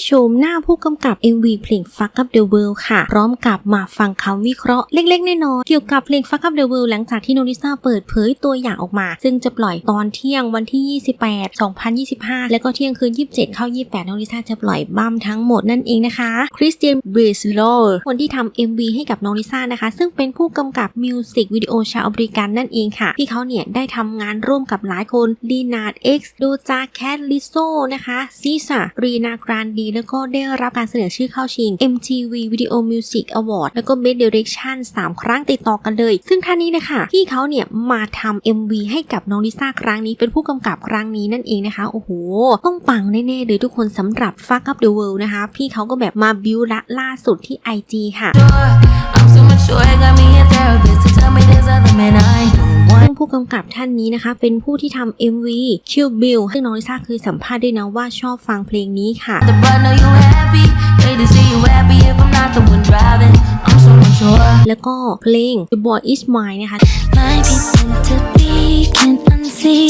โชมหน้าผู้กำกับ MV เพลง Fuck Up the World ค่ะ พร้อมกับมาฟังคำวิเคราะห์เล็กๆน้อยๆเกี่ยวกับเพลง Fuck Up the World หลังจากที่โนริซาเปิดเผยตัวอย่างออกมา ซึ่งจะปล่อยตอนเที่ยงวันที่ 28 2025 แล้วก็เที่ยงคืน 27 เข้า 28โนริซาจะปล่อยบัมทั้งหมดนั่นเองนะคะคริสเตียนเบรสโลคนที่ทำ MV ให้กับโนริซานะคะ ซึ่งเป็นผู้กำกับมิวสิกวิดีโอชาวอเมริกันนั่นเองค่ะ ที่เขาเนี่ยได้ทำงานร่วมกับหลายคนลีนาร์ดเอ็กซ์ดูจาแคทลิโซนะคะซีซ่ารีนากรานดีแล้วก็ได้รับการเสนอชื่อเข้าชิง MTV Video Music Award แล้วก็ Best Direction 3 ครั้งติดต่อกันเลย ซึ่งท่านนี้นะคะที่เขาเนี่ยมาทำ MV ให้กับน้องลิซ่าครั้งนี้เป็นผู้กำกับครั้งนี้นั่นเองนะคะ โอ้โห ต้องปังแน่ๆเลยทุกคนสำหรับ Fuck Up the World นะคะ พี่เขาก็แบบมาบิวละล่าสุดที่ IG ค่ะ I'm so mature, got me a therapist to tell me there's other men I don't want. ซึ่งผู้กำกับท่านนี้นะคะ เป็นผู้ที่ทำ MV Kill Bill ซึ่งน้องลิซ่าเคยสัมภาษณ์ด้วยนะว่าชอบฟังเพลงนี้ค่ะ The but know you happy. Hate to see you happy if I'm not the one driving. I'm so mature. แล้วก็เพลง The Boy Is Mine นะคะ Might be meant to be, can't unsee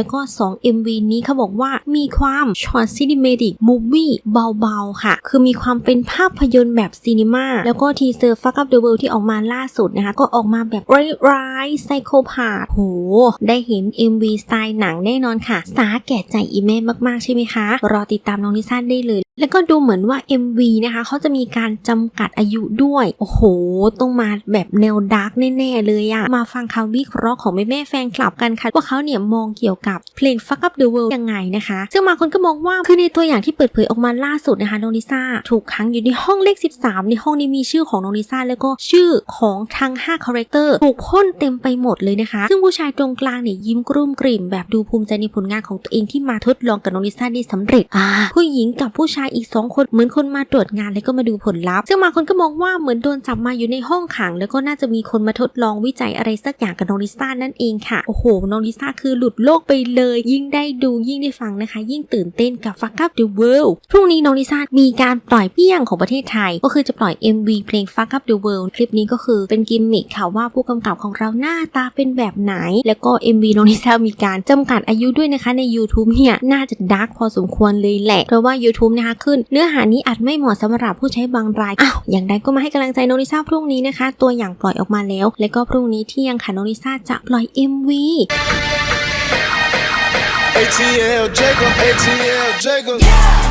แล้วก็ 2 MV นี้เขาบอกว่ามีความช็อตซินิเมติกมูฟวี่เบาๆ ค่ะ คือมีความเป็นภาพยนตร์แบบซีนีมาแล้วก็ทีเซอร์ Fuck Up the World ที่ออกมาล่าสุดนะคะ ก็ออกมาแบบร้ายๆไซโคพาธโห ได้เห็น MV สไตล์หนังแน่นอนค่ะ สาแก่ใจอีแม่มากๆ ใช่ไหมคะ รอติดตามน้องลิซ่าได้เลยแล้วก็ดูเหมือนว่า MV นะคะเขาจะมีการจำกัดอายุด้วย โอ้โห ต้องมาแบบแนวดาร์กแน่ ๆ เลยอะมาฟังคำวิเคราะห์ของแม่ๆแฟนคลับกันค่ะ ว่าเขาเนี่ยมองเกี่ยวกับเพลง Fuck Up the World ยังไงนะคะ ซึ่งบางคนก็มองว่าคือในตัวอย่างที่เปิดเผยออกมาล่าสุดนะคะน้องลิซ่าถูกขังอยู่ในห้องเลข 13 ในห้องนี้มีชื่อของน้องลิซ่าแล้วก็ชื่อของทั้ง5คาแรคเตอร์ถูกพ่นเต็มไปหมดเลยนะคะ ซึ่งผู้ชายตรงกลางเนี่ยยิ้มกรุ่มกริ่มแบบดูภูมิใจในผลงานของตัวเองที่มาทดลองกับน้องลิซ่าได้สำเร็จอ่าผู้หญิงกับผู้ชายอีกสองคนเหมือนคนมาตรวจงานแล้วก็มาดูผลลัพธ์ซึ่งบางคนก็มองว่าเหมือนโดนจับมาอยู่ในห้องขัง แล้วก็น่าจะมีคนมาทดลองวิจัยอะไรสักอย่างกับน้องลิซ่านั่นเองค่ะโอ้โหน้องลิซ่าคือหลุดโลกไปเลย ยิ่งได้ดูยิ่งได้ฟังนะคะ ยิ่งตื่นเต้นกับ Fuck Up the World พรุ่งนี้น้องลิซ่ามีการปล่อยเปี้ยงของประเทศไทย ก็คือจะปล่อย MV เพลง Fuck Up the World คลิปนี้ก็คือเป็นกิมมิคค่ะว่าผู้กำกับของเราหน้าตาเป็นแบบไหน แล้วก็ MV น้องลิซ่ามีการจำกัดอายุด้วยนะคะใน YouTube เนี่ยน่าจะดาร์กพอสมควรเลยแหละ เพราะว่า YouTube นะคะขึ้น เนื้อหานี้อาจไม่เหมาะสำหรับผู้ใช้บางรายอ้าวอย่างไรก็มาให้กำลังใจน้องลิซ่าพรุ่งนี้นะคะ ตัวอย่างปล่อยออกมาแล้ว แล้วก็พรุ่งนี้เที่ยงค่ะน้องลิซ่าจะปล่อย MV ATL Jacob, ATL Jacob.